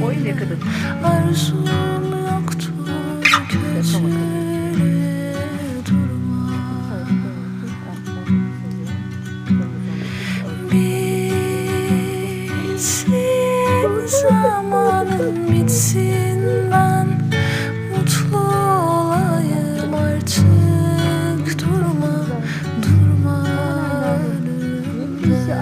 Boy ne kadar? Arzum yoktu köşeli durmak Bitsin zamanın bitsin ben mutlu olayım artık. Durma durma önümde.